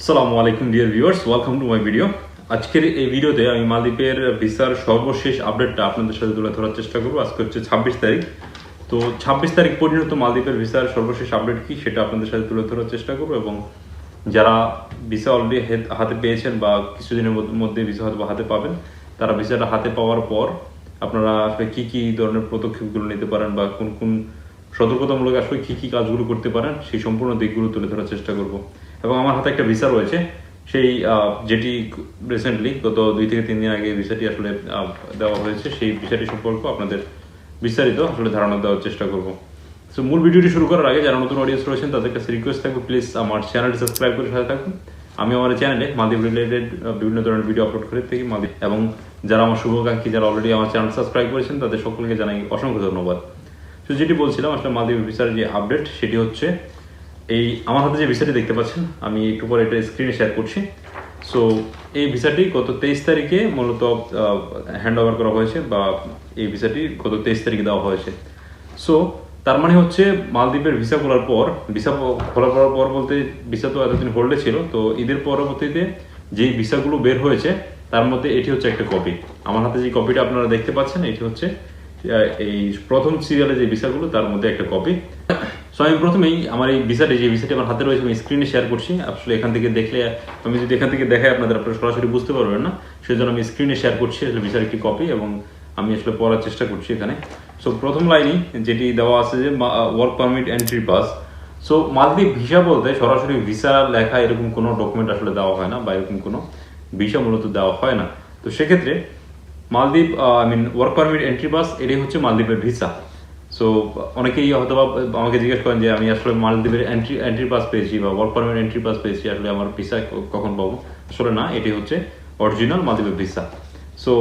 আসসালামু আলাইকুম dear viewers welcome to my video আজকের এই ভিডিওতে আমি মালদ্বীপের ভিসার সর্বশেষ আপডেটটা আপনাদের সাথে তুলে ধরার চেষ্টা করব। আজকে হচ্ছে ছাব্বিশ তারিখ। তো ছাব্বিশ তারিখ পর্যন্ত মালদ্বীপের ভিসার সর্বশেষ আপডেট কি সেটা আপনাদের সাথে তুলে ধরার চেষ্টা করব এবং যারা ভিসা অলরেডি হাতে পেয়েছেন বা কিছুদিনের মধ্যে ভিসা হয়তো হাতে পাবেন, তারা ভিসাটা হাতে পাওয়ার পর আপনারা আসলে কি কি ধরনের পদক্ষেপগুলো নিতে পারেন বা কোন কোন সতর্কতামূলক আসলে কি কি কাজগুলো করতে পারেন, সেই সম্পূর্ণ দিকগুলো তুলে ধরার চেষ্টা করব। এবং আমার হাতে একটা ভিসা রয়েছে। সেই যেটি রিসেন্টলি গত দুই থেকে তিন দিন আগে ভিসাটি আসলে দেওয়া হয়েছে। সেই ভিসাটি সম্পর্কে আপনাদের বিস্তারিত আসলে ধারণা দেওয়ার চেষ্টা করব। সো মূল ভিডিওটি শুরু করার আগে যারা নতুন অডিয়েন্স রয়েছেন, তাদের কাছে রিকোয়েস্ট থাকবে প্লিজ আমার চ্যানেলটি সাবস্ক্রাইব করে সাথে থাকুন। আমি আমার চ্যানেলে মালদ্বীপ রিলেটেড বিভিন্ন ধরনের ভিডিও আপলোড করে থাকি মালদ্বীপ এবং যারা আমার শুভাকাঙ্ক্ষী, যারা অলরেডি আমার চ্যানেল সাবস্ক্রাইব করেছেন, তাদের সকলকে জানাই অসংখ্য ধন্যবাদ। তো যেটি বলছিলাম, আসলে মালদ্বীপ ভিসার যে আপডেট সেটি হচ্ছে এই আমার হাতে যে ভিসাটি দেখতে পাচ্ছেন, আমি একটু পরে এটা স্ক্রিনে শেয়ার করছি। সো এই ভিসাটি গত তেইশ তারিখে মূলত হ্যান্ড ওভার করা হয়েছে বা এই ভিসাটি গত তেইশ তারিখে দেওয়া হয়েছে। সো তার মানে হচ্ছে মালদ্বীপের ভিসা খোলার পর, ভিসা খোলা পর পর বলতে ভিসা তো এতদিন হোল্ডে ছিল, তো ঈদের পরবর্তীতে যেই ভিসাগুলো বের হয়েছে, তার মধ্যে এটি হচ্ছে একটা কপি আমার হাতে যে কপিটা আপনারা দেখতে পাচ্ছেন, এটি হচ্ছে এই প্রথম সিরিয়ালে যে ভিসাগুলো, তার মধ্যে একটা কপি সো আমি প্রথমেই আমার এই ভিসাটি, যে ভিসাটি আমার হাতে রয়েছে, আমি স্ক্রিনে শেয়ার করছি। আসলে এখান থেকে দেখলে, আমি যদি এখান থেকে দেখাই, আপনাদের আপনারা সরাসরি বুঝতে পারবেন না। সেই জন্য আমি স্ক্রিনে শেয়ার করছি, আসলে ভিসার একটি কপি এবং আমি আসলে পড়ার চেষ্টা করছি এখানে। সো প্রথম লাইনই যেটি দেওয়া আছে যে work permit entry pass so মালদ্বীপ ভিসা বলতে সরাসরি ভিসা লেখা এরকম কোনো ডকুমেন্ট আসলে দেওয়া হয় না বা এরকম কোনো ভিসা মূলত দেওয়া হয় না। তো সেক্ষেত্রে মালদ্বীপ I mean work permit entry pass এটাই হচ্ছে মালদ্বীপের ভিসা। সো অনেকেই হয়তো বা আমাকে জিজ্ঞেস করেন যে আমি আসলে মালদ্বীপের এন্ট্রি এন্ট্রি পাস পেয়েছি বা ওয়ার্ক পারমিট এন্ট্রি পাস পেয়েছি, আসলে আমার ভিসা কখন পাবো? আসলে না, এটি হচ্ছে অরিজিনাল মালদ্বীপের ভিসা সো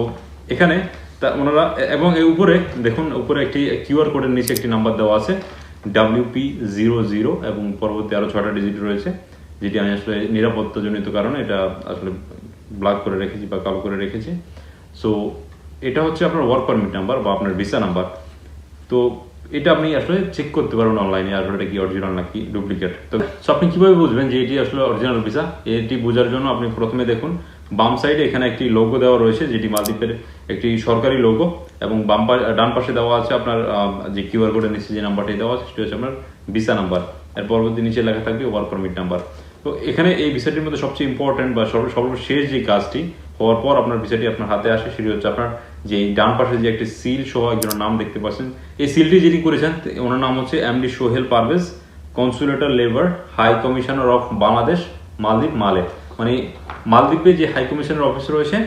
এখানে তা ওনারা এবং এর উপরে, দেখুন, উপরে একটি কিউআর কোডের নিচে একটি নাম্বার দেওয়া আছে ডাব্লিউপি জিরো জিরো এবং পরবর্তী আরও ছটা ডিজিট রয়েছে, যেটি আমি আসলে নিরাপত্তাজনিত কারণে এটা আসলে ব্ল্যাক করে রেখেছি বা কালো করে রেখেছি। সো এটা হচ্ছে আপনার ওয়ার্ক পারমিট নাম্বার বা আপনার ভিসা নাম্বার তো এটা আপনি আসলে চেক করতে পারবেন অনলাইনে আসলে এটা কি অরিজিনাল নাকি ডুপ্লিকেট তো আপনি কীভাবে বুঝবেন যে এটি আসলে অরিজিনাল ভিসা এটি বোঝার জন্য আপনি প্রথমে দেখুন, বাম সাইডে এখানে একটি লোগো দেওয়া রয়েছে, যেটি মালদ্বীপের একটি সরকারি লোগো এবং বাম ডান পাশে দেওয়া আছে আপনার যে কিউআর কোডের নিচে যে নাম্বারটি দেওয়া আছে, সেটি হচ্ছে আপনার ভিসা নাম্বার এর পরবর্তী নিচে লেখা থাকবে ওয়ার্ক পারমিট নাম্বার তো এখানে এই ভিসাটির মধ্যে সবচেয়ে ইম্পর্টেন্ট বা সর্বশেষ যে কাজটি হওয়ার পর আপনার ভিসাটি আপনার হাতে আসে, সেটি হচ্ছে আপনার যে ডান পাশে যে একটি সিল সহ একজনের নাম দেখতে পাচ্ছেন, এই সিলটি যিনি করেছেন, ওনার নাম হচ্ছে MD Sohel Parvez counsellor labour high commissioner of Bangladesh মালদ্বীপ মালে মানে মালদ্বীপে যে হাই কমিশনার অফিস রয়েছে,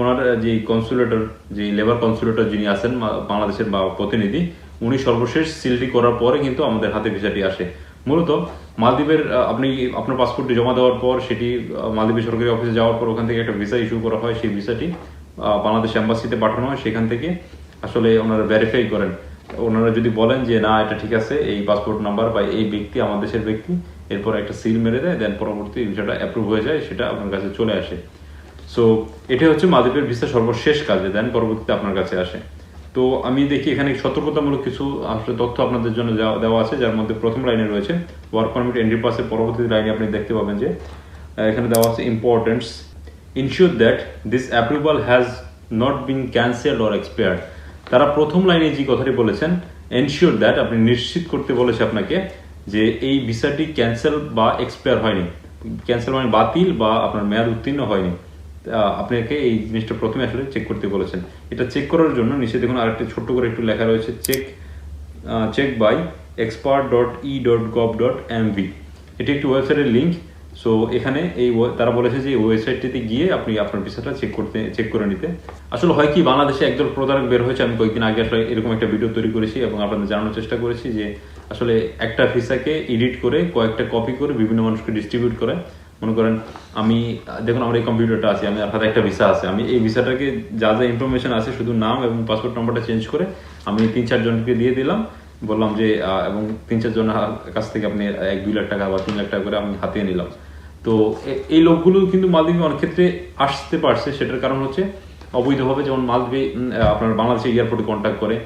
ওনার যে কনসুলেটর যে লেবার কনসুলেটর যিনি আছেন বাংলাদেশের, বা প্রতিনিধি, উনি সর্বশেষ সিলটি করার পরে কিন্তু আমাদের হাতে ভিসাটি আসে। মূলত মালদ্বীপের আপনি, আপনার পাসপোর্টটি জমা দেওয়ার পর, সেটি মালদ্বীপের সরকারি অফিসে যাওয়ার পর ওখান থেকে একটা ভিসা ইস্যু করা হয়, সেই ভিসাটি বাংলাদেশ এম্বাসিতে পাঠানো হয়, সেখান থেকে আসলে ওনারা ভেরিফাই করেন। ওনারা যদি বলেন যে, না, এটা ঠিক আছে, এই পাসপোর্ট নাম্বার বা এই ব্যক্তি, আমার দেশের ব্যক্তি, এরপর একটা সিল মেরে দেয় দেন পরবর্তী ভিসাটা অ্যাপ্রুভ হয়ে যায়, সেটা আপনার কাছে চলে আসে। সো এটা হচ্ছে মালদ্বীপের ভিসা সর্বশেষ কাজে দেন পরবর্তীতে আপনার কাছে আসে। তো আমি দেখি এখানে সতর্কতামূলক কিছু আসলে তথ্য আপনাদের জন্য দেওয়া- আছে, যার মধ্যে প্রথম লাইনে রয়েছে ওয়ার্ক পারমিট এন্ট্রি পাসের পরবর্তী লাইনে আপনি দেখতে পাবেন যে, এখানে দেওয়া আছে importance ensure that this approval has not been cancelled or expired তারা প্রথম লাইনে যে কথাটি বলেছেন এনশিওর দ্যাট আপনি নিশ্চিত করতে বলেছে আপনাকে যে এই ভিসাটি ক্যান্সেল বা এক্সপায়ার হয়নি। ক্যান্সেল মানে বাতিল বা আপনার মেয়াদ উত্তীর্ণ হয়নি। আপনাকে এই জিনিসটা প্রথমে আসলে চেক করতে বলেছেন। এটা চেক করার জন্য নিচে দেখুন আরেকটা ছোট্ট করে একটু লেখা রয়েছে check check by expert dot E dot gov dot MV এটি একটি ওয়েবসাইটের লিঙ্ক সো এখানে এই তারা বলেছে যে ওয়েবসাইটটিতে গিয়ে আপনি আপনার ভিসাটা চেক করতে চেক করে নিতে। আসলে হয় কি, বাংলাদেশে একজন প্রতারক বের হয়েছে। আমি কয়েকদিন আগে আসলে এরকম একটা ভিডিও তৈরি করেছি এবং আপনাদের জানানোর চেষ্টা করেছি যে আসলে একটা ভিসাকে এডিট করে কয়েকটা কপি করে বিভিন্ন মানুষকে ডিস্ট্রিবিউট করে। মনে করেন, আমি, দেখুন আমার এই কম্পিউটারটা আছে, আমি হাতে একটা ভিসা আছে। আমি এই ভিসাটাকে যা যা ইনফরমেশন আছে, শুধু নাম এবং পাসপোর্ট নাম্বারটা চেঞ্জ করে আমি তিন চারজনকে দিয়ে দিলাম। বললাম যে এবং তিন চারজনের কাছ থেকে আপনি এক, দুই লাখ টাকা বা তিন লাখ টাকা করে আমি হাতিয়ে নিলাম। তো এই লোকগুলো কিন্তু মালদ্বীপে অনেক ক্ষেত্রে আসতে পারছে। সেটার কারণ হচ্ছে অবৈধভাবে যেমন মালদ্বীপে আপনার বাংলাদেশের এয়ারপোর্টে কন্ট্যাক্ট করে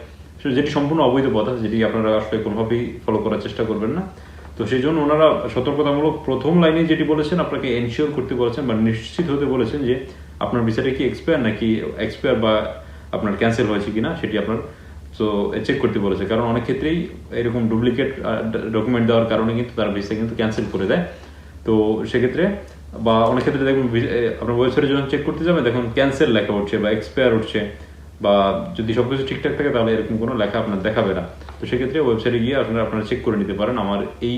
যেটি সম্পূর্ণ অবৈধ পথ যেটি আপনারা আসলে কোনোভাবেই ফলো করার চেষ্টা করবেন না। তো সেই জন্য ওনারা সতর্কতামূলক প্রথম লাইনে যেটি বলেছেন, আপনাকে এনশিওর করতে বলেছেন বা নিশ্চিত হতে বলেছেন যে আপনার ভিসাটা কি এক্সপায়ার নাকি এক্সপায়ার বা আপনার ক্যান্সেল হয়েছে কিনা সেটি আপনার সো চেক করতে বলেছে। কারণ অনেক ক্ষেত্রেই এরকম ডুপ্লিকেট ডকুমেন্ট দেওয়ার কারণে কিন্তু তারা ভিসা কিন্তু ক্যান্সেল করে দেয়। তো সেক্ষেত্রে বা অনেক ক্ষেত্রে দেখুন আপনার ওয়েবসাইটে যখন চেক করতে যাবেন, দেখুন ক্যান্সেল লেখা উঠছে বা এক্সপায়ার উঠছে বা যদি সবকিছু ঠিকঠাক থাকে তাহলে এরকম কোনো লেখা আপনার দেখাবে না। তো সেক্ষেত্রে ওয়েবসাইটে গিয়ে আপনারা আপনারা চেক করে নিতে পারেন। আমার এই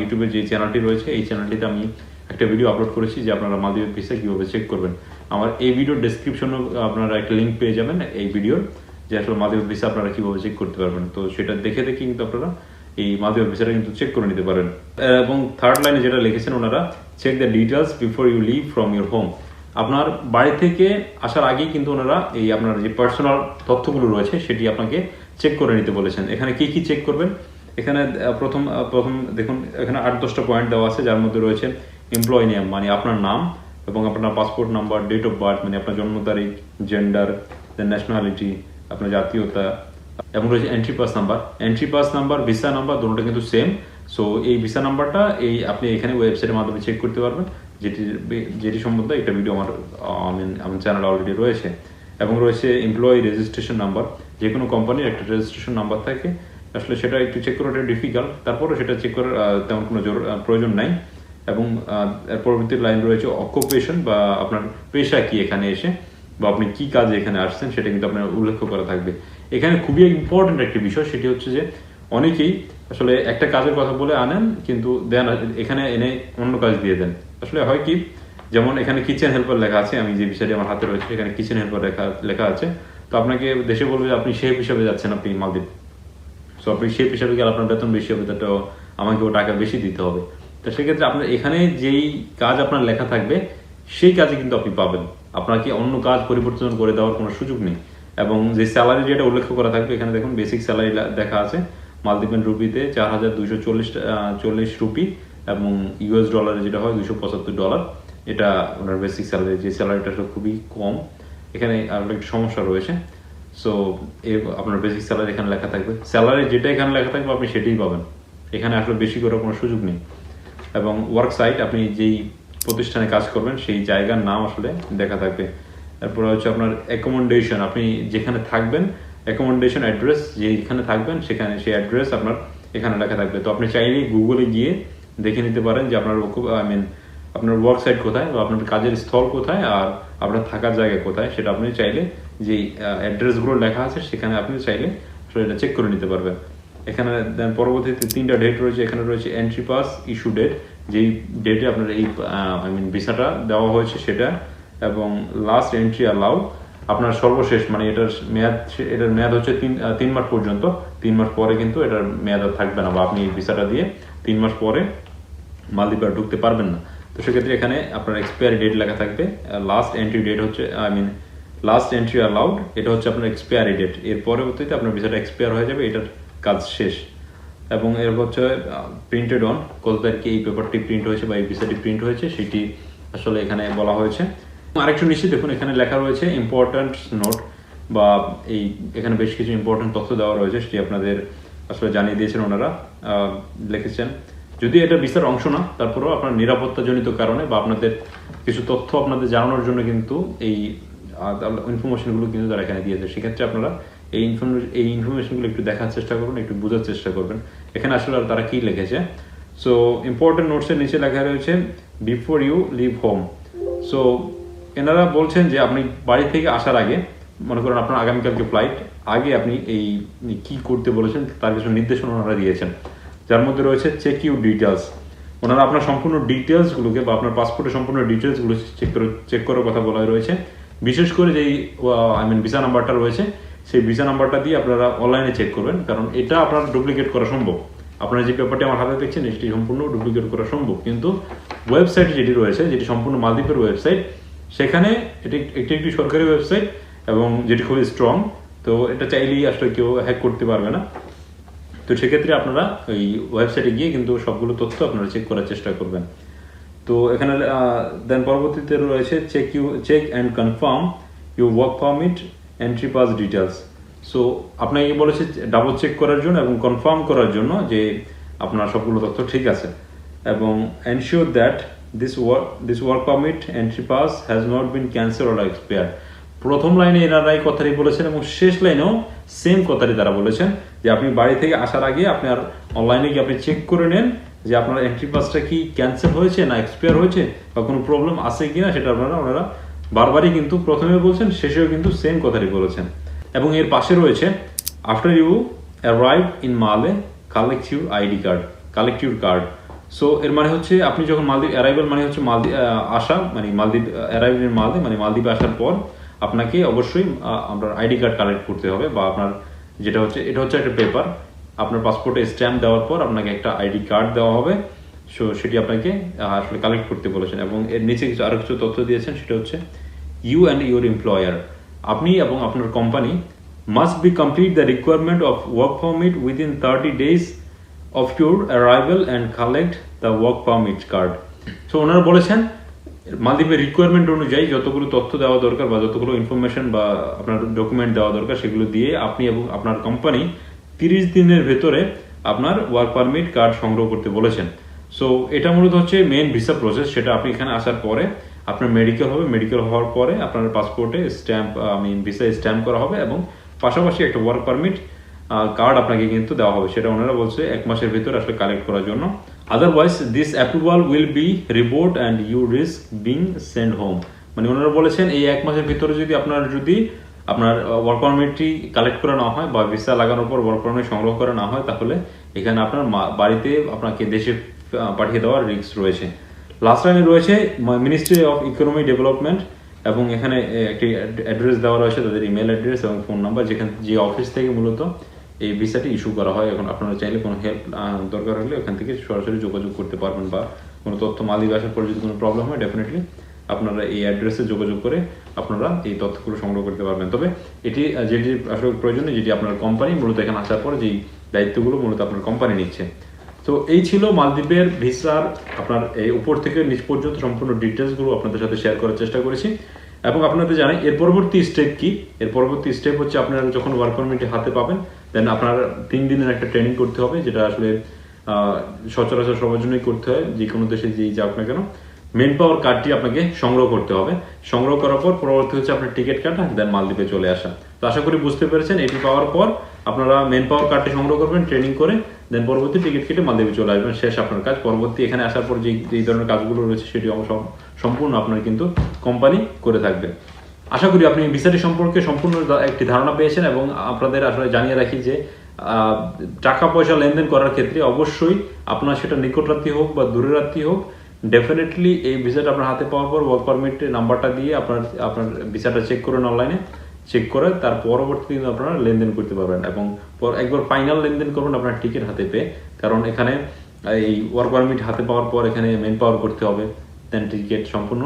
ইউটিউবের যে চ্যানেলটি রয়েছে, এই চ্যানেলটিতে আমি একটা ভিডিও আপলোড করেছি যে আপনারা মালদ্বীপের ভিসা কীভাবে চেক করবেন। আমার এই ভিডিও ডেসক্রিপশনে আপনারা একটা লিঙ্ক পেয়ে যাবেন এই ভিডিওর যে আসলে মালদ্বীপের ভিসা আপনারা কীভাবে চেক করতে পারবেন। তো সেটা দেখে দেখে কিন্তু আপনারা এই মালদ্বীপের ভিসাটা কিন্তু চেক করে নিতে পারেন। এবং থার্ড লাইনে যেটা লিখেছেন ওনারা check the details before you leave from your home আপনার বাড়ি থেকে আসার আগেই কিন্তু ওনারা এই আপনার যে পার্সোনাল তথ্যগুলো রয়েছে, সেটি আপনাকে চেক করে নিতে বলেছেন। এখানে কি কি চেক করবেন? এখানে প্রথম প্রথম দেখুন, এখানে আট, দশটা পয়েন্ট দেওয়া আছে, যার মধ্যে রয়েছে এমপ্লয় নেম মানে আপনার নাম এবং আপনার passport number date of birth মানে আপনার জন্ম তারিখ জেন্ডার ন্যাশনালিটি আপনার জাতীয়তা এবং রয়েছে entry pass number entry pass number visa number দুটোটা কিন্তু সেম সো এই ভিসা নাম্বারটা এই আপনি এখানে ওয়েবসাইটের মাধ্যমে চেক করতে পারবেন। যেটি যেটি সম্বন্ধে একটা ভিডিও আমার আমার চ্যানেল অলরেডি রয়েছে। এবং রয়েছে এমপ্লয়ি রেজিস্ট্রেশন নাম্বার যে কোনো কোম্পানির একটা রেজিস্ট্রেশন নাম্বার থাকে। আসলে সেটা একটু চেক করাটা ডিফিকাল্ট তারপরে সেটা চেক করার তেমন কোনো জোর- প্রয়োজন নাই। এবং এর পরবর্তী লাইন রয়েছে অকুপেশন বা আপনার পেশা কি এখানে এসে বা আপনি কি কাজে এখানে আসছেন সেটা কিন্তু আপনার উল্লেখ করা থাকবে। এখানে খুবই ইম্পর্টেন্ট একটি বিষয়, সেটি হচ্ছে যে অনেকেই আসলে একটা কাজের কথা বলে আনেন, কিন্তু দেন এখানে এনে অন্য কাজ দিয়ে দেন। আসলে হয় কি, যেমন এখানে কিচেন হেল্পার লেখা আছে, আমি যে বিষয়টি আমার হাতে রয়েছে, এখানে কিচেন হেল্পার লেখা লেখা আছে। তো আপনাকে দেশে বলবে যে আপনি শেফ হিসাবে যাচ্ছেন, আপনি মালদ্বীপ। সো আপনি শেফ হিসাবে গেলে আপনার বেতন বেশি হবে তো আমাকেও টাকা বেশি দিতে হবে। তো সেক্ষেত্রে আপনার এখানে যেই কাজ আপনার লেখা থাকবে, সেই কাজে কিন্তু আপনি পাবেন। আপনাকে অন্য কাজ পরিবর্তন করে দেওয়ার কোনো সুযোগ নেই। এবং যে স্যালারি যেটা উল্লেখ করা থাকবে, এখানে দেখুন বেসিক স্যালারি দেখা আছে। মালদ্বীপের রুপিতে চার হাজার দুইশো চল্লিশ চল্লিশ রুপি এবং ইউএস ডলারে যেটা হয় দুইশো পঁচাত্তর ডলার এটা ওনার বেসিক স্যালারি যে স্যালারিটা আসলে খুবই কম। এখানে আর একটা সমস্যা রয়েছে। সো এ আপনার বেসিক স্যালারি এখানে লেখা থাকবে। স্যালারি যেটা এখানে লেখা থাকবে, আপনি সেটাই পাবেন। এখানে আসলে বেশি করার কোনো সুযোগ নেই। এবং ওয়ার্ক সাইট আপনি যেই প্রতিষ্ঠানে কাজ করবেন, সেই জায়গার নাম আসলে দেখা থাকবে। তারপরে হচ্ছে আপনার অ্যাকোমোডেশন আপনি যেখানে থাকবেন অ্যাকোমোডেশন অ্যাড্রেস যেখানে থাকবেন, সেখানে সেই অ্যাড্রেস আপনার এখানে লেখা থাকবে। তো আপনি চাইলেই গুগলে গিয়ে দেখে নিতে পারেন যে আপনার আই মিন আপনার ওয়ার্ক সাইট কোথায় বা আপনার কাজের স্থল কোথায় আর আপনার থাকার জায়গা কোথায়, সেটা আপনি চাইলে যে অ্যাড্রেসগুলো লেখা আছে সেখানে আপনি চাইলে সেটা চেক করে নিতে পারবেন। এখানে দেন পরবর্তীতে তিনটা ডেট রয়েছে। এখানে রয়েছে এন্ট্রি পাস ইস্যু ডেট যেই ডেটে আপনার এই আই মিন ভিসাটা দেওয়া হয়েছে সেটা এবং লাস্ট এন্ট্রি অ্যালাউ আপনার সর্বশেষ মানে এটার মেয়াদ এটার মেয়াদ হচ্ছে তিন তিন মাস পর্যন্ত। তিন মাস পরে কিন্তু এটার মেয়াদ আর থাকবে না বা আপনি ভিসাটা দিয়ে তিন মাস পরে মালদ্বীপে ঢুকতে পারবেন না। তো সেক্ষেত্রে এখানে আপনার এক্সপায়ারি ডেট লেখা থাকবে। লাস্ট এন্ট্রি ডেট হচ্ছে I mean last entry allowed এটা হচ্ছে আপনার এক্সপায়ারি ডেট এর পরবর্তীতে আপনার ভিসাটা এক্সপায়ার হয়ে যাবে, এটার কাজ শেষ। এবং এর হচ্ছে প্রিন্টেড অন কত তারিখে এই পেপারটি প্রিন্ট হয়েছে বা এই ভিসাটি প্রিন্ট হয়েছে, সেটি আসলে এখানে বলা হয়েছে। আরেকটু নিশ্চিত, দেখুন, এখানে লেখা রয়েছে ইম্পর্ট্যান্ট নোট বা এই এখানে বেশ কিছু ইম্পর্ট্যান্ট তথ্য দেওয়া রয়েছে, সেটি আপনাদের আসলে জানিয়ে দিয়েছেন ওনারা লিখেছেন। যদি এটা বিস্তার অংশ না, তারপরেও আপনার নিরাপত্তাজনিত কারণে বা আপনাদের কিছু তথ্য আপনাদের জানানোর জন্য কিন্তু এই ইনফরমেশনগুলো কিন্তু তারা এখানে দিয়েছে। সেক্ষেত্রে আপনারা এই ইনফরমেশন এই ইনফরমেশনগুলো একটু দেখার চেষ্টা করবেন, একটু বোঝার চেষ্টা করবেন। এখানে আসলে আর তারা কি লিখেছে? সো ইম্পর্টেন্ট নোটসের নিচে লেখা রয়েছে before you leave home so এনারা বলছেন যে আপনি বাড়ি থেকে আসার আগে, মনে করেন আপনার আগামীকালকে ফ্লাইট আগে আপনি এই কি করতে বলেছেন তার কিছু নির্দেশনা ওনারা দিয়েছেন। যার মধ্যে রয়েছে চেক ইউ ডিটেলস ওনারা আপনার সম্পূর্ণ ডিটেলসগুলোকে বা আপনার পাসপোর্টের সম্পূর্ণ ডিটেলসগুলো চেক করে চেক করার কথা বলা রয়েছে। বিশেষ করে যেই আই মিন ভিসা নাম্বারটা রয়েছে, সেই ভিসা নাম্বারটা দিয়ে আপনারা অনলাইনে চেক করবেন, কারণ এটা আপনার ডুপ্লিকেট করা সম্ভব। আপনারা যে পেপারটি আমার হাতে দেখছেন এটি সম্পূর্ণ ডুপ্লিকেট করা সম্ভব। কিন্তু ওয়েবসাইট যেটি রয়েছে, যেটি সম্পূর্ণ মালদ্বীপের ওয়েবসাইট সেখানে এটি একটি একটি সরকারি ওয়েবসাইট এবং যেটি খুবই স্ট্রং তো এটা চাইলেই আসলে কেউ হ্যাক করতে পারবে না। তো সেক্ষেত্রে আপনারা ওই ওয়েবসাইটে গিয়ে কিন্তু সবগুলো তথ্য আপনারা চেক করার চেষ্টা করবেন। তো এখানে দেন পরবর্তীতে রয়েছে check you check and confirm you work permit entry pass details so আপনাকে বলেছে ডাবল চেক করার জন্য এবং কনফার্ম করার জন্য যে আপনার সবগুলো তথ্য ঠিক আছে। এবং ensure that this work this work permit entry pass has not been cancel or expire প্রথম লাইনে এনারা এই কথাটি বলেছেন এবং শেষ লাইনেও সেম কথাটি তারা বলেছেন যে আপনি বাড়ি থেকে আসার আগে আপনার অনলাইনে গিয়ে আপনি চেক করে নেন যে আপনার এন্ট্রি পাসটা কি ক্যান্সেল হয়েছে না এক্সপায়ার হয়েছে বা কোনো প্রবলেম আছে কিনা সেটা আপনারা, ওনারা বারবারই কিন্তু প্রথমে বলছেন, শেষেও কিন্তু সেম কথাটি বলেছেন। এবং এর পাশে রয়েছে after you arrive in Male collect your ID card collect your card so এর মানে হচ্ছে আপনি যখন মালদ্বীপ অ্যারাইভেল মানে হচ্ছে মালদ্বীপ আসা মানে মালদ্বীপ অ্যারাইভেল ইন মালে মানে মালদ্বীপে আসার পর আপনাকে অবশ্যই আপনার আইডি কার্ড কালেক্ট করতে হবে বা আপনার যেটা হচ্ছে, এটা হচ্ছে একটা পেপার আপনার পাসপোর্টে স্ট্যাম্প দেওয়ার পর আপনাকে একটা আইডি কার্ড দেওয়া হবে। সো সেটি আপনাকে আসলে কালেক্ট করতে বলেছেন এবং এর নিচে কিছু আরও কিছু তথ্য দিয়েছেন, সেটা হচ্ছে ইউ অ্যান্ড ইউর এমপ্লয়ার আপনি এবং আপনার company must be complete the requirement of work permit within thirty days of your arrival and collect the work permit card so ওনারা বলেছেন, মালদ্বীপের রিকোয়ারমেন্ট অনুযায়ী যতগুলো তথ্য দেওয়া দরকার বা যতগুলো ইনফরমেশন বা আপনার ডকুমেন্ট দেওয়া দরকার, সেগুলো দিয়ে আপনি এবং আপনার কোম্পানি তিরিশ দিনের ভেতরে আপনার ওয়ার্ক পারমিট কার্ড সংগ্রহ করতে বলেছেন। সো এটা মূলত হচ্ছে মেন ভিসা প্রসেস সেটা আপনি এখানে আসার পরে আপনার মেডিকেল হবে মেডিকেল হওয়ার পরে আপনার পাসপোর্টে স্ট্যাম্প আমি ভিসা স্ট্যাম্প করা হবে এবং পাশাপাশি একটা ওয়ার্ক পারমিট কার্ড আপনাকে কিন্তু দেওয়া হবে। সেটা ওনারা বলছে এক মাসের ভিতর আসলে কালেক্ট করার জন্য। Otherwise this approval will be revoked and you risk being send home মানে ওনারা বলেছেন, এই এক মাসের ভিতরে যদি আপনার যদি আপনার ওয়ার্ক পারমিটটি কালেক্ট করে না হয় বা ভিসা লাগানোর পর ওয়ার্ক পারমিট সংগ্রহ করে না হয়, তাহলে এখানে আপনার বাড়িতে আপনাকে দেশে পাঠিয়ে দেওয়ার রিস্ক রয়েছে। লাস্ট লাইনে রয়েছে মিনিস্ট্রি অফ ইকোনমি ডেভেলপমেন্ট এবং এখানে একটি অ্যাড্রেস দেওয়া রয়েছে, তাদের ইমেল অ্যাড্রেস এবং ফোন নাম্বার যেখানে, যে অফিস থেকে মূলত এই ভিসাটি ইস্যু করা হয়, এখন আপনারা চাইলে কোনো হেল্প দরকার হলে ওখান থেকে সরাসরি যোগাযোগ করতে পারবেন বা কোনো তথ্য মালিক আসার পর যদি কোনো প্রবলেম হয় ডেফিনেটলি আপনারা এই অ্যাড্রেসে যোগাযোগ করে আপনারা এই তথ্যগুলো সংগ্রহ করতে পারবেন। তবে এটি যেটি আসলে প্রয়োজনে যেটি আপনার কোম্পানি মূলত এখানে আসার পর যেই দায়িত্বগুলো মূলত আপনার কোম্পানি নিচ্ছে। তো এই ছিল মালদ্বীপের ভিসার, আপনার এই উপর থেকে নিচ পর্যন্ত সম্পূর্ণ ডিটেলসগুলো আপনাদের সাথে শেয়ার করার চেষ্টা করেছি। এবং আপনাদের জানাই, এর পরবর্তী স্টেপ কি? এর পরবর্তী স্টেপ হচ্ছে আপনারা যখন ওয়ার্ক পারমিট হাতে পাবেন দেন আপনার তিন দিনের একটা ট্রেনিং করতে হবে, যেটা আসলে সচরাচর সবার জন্যই করতে হয়, যে কোনো দেশে যেই যাক না কেন। মেন পাওয়ার কার্ডটি আপনাকে সংগ্রহ করতে হবে। সংগ্রহ করার পর পরবর্তী হচ্ছে আপনার টিকিট কাটা দেন মালদ্বীপে চলে আসা। তো আশা করি বুঝতে পেরেছেন, এটি পাওয়ার পর আপনারা মেন পাওয়ার কার্ডটি সংগ্রহ করবেন ট্রেনিং করে দেন পরবর্তী টিকিট কেটে মালদ্বীপে চলে আসবেন, শেষ আপনার কাজ। পরবর্তী এখানে আসার পর যে এই ধরনের কাজগুলো রয়েছে, সেটি সম্পূর্ণ আপনার কিন্তু কোম্পানি করে থাকবে। আশা করি আপনি ভিসাটি সম্পর্কে সম্পূর্ণ একটি ধারণা পেয়েছেন এবং আপনাদের আসলে জানিয়ে রাখি যে টাকা পয়সা লেনদেন করার ক্ষেত্রে অবশ্যই আপনার সেটা নিকটরাত্রি হোক বা দূরেরাত্রি হোক ডেফিনেটলি এই ভিসাটা আপনার হাতে পাওয়ার পর ওয়ার্ক পারমিট নাম্বারটা দিয়ে আপনার আপনার ভিসাটা চেক করুন অনলাইনে চেক করে তার পরবর্তী কিন্তু আপনারা লেনদেন করতে পারবেন এবং একবার ফাইনাল লেনদেন করবেন আপনার টিকিট হাতে পেয়ে, কারণ এখানে এই ওয়ার্ক পারমিট হাতে পাওয়ার পর এখানে মেন পাওয়ার করতে হবে দেন টিকিট সম্পূর্ণ।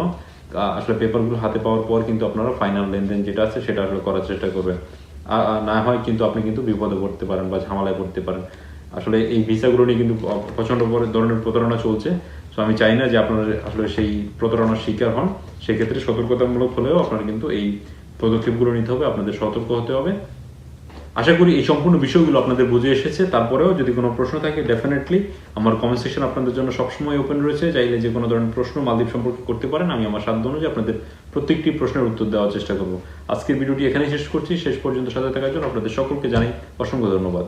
আসলে পেপারগুলো হাতে পাওয়ার পর কিন্তু আপনারা ফাইনাল লেনদেন যেটা আছে সেটা আসলে করার চেষ্টা করবেন। না হয় কিন্তু আপনি কিন্তু বিপদে পড়তে পারেন বা ঝামেলায় পড়তে পারেন। আসলে এই ভিসাগুলো নিয়ে কিন্তু প্রচণ্ড ধরনের প্রতারণা চলছে। তো আমি চাই না যে আপনারা আসলে সেই প্রতারণার শিকার হন। সেক্ষেত্রে সতর্কতামূলক হলেও আপনারা কিন্তু এই পদক্ষেপগুলো নিতে হবে, আপনাদের সতর্ক হতে হবে। আশা করি এই সম্পূর্ণ বিষয়গুলো আপনাদের বুঝে এসেছে। তারপরেও যদি কোনো প্রশ্ন থাকে ডেফিনেটলি আমার কমেন্ট সেকশন আপনাদের জন্য সবসময় ওপেন রয়েছে। চাইলে যে কোনো ধরনের প্রশ্ন মালদ্বীপ সম্পর্কে করতে পারেন, আমি আমার সাধ্য অনুযায়ী আপনাদের প্রত্যেকটি প্রশ্নের উত্তর দেওয়ার চেষ্টা করব। আজকের ভিডিওটি এখানেই শেষ করছি। শেষ পর্যন্ত সাথে থাকার জন্য আপনাদের সকলকে জানাই অসংখ্য ধন্যবাদ।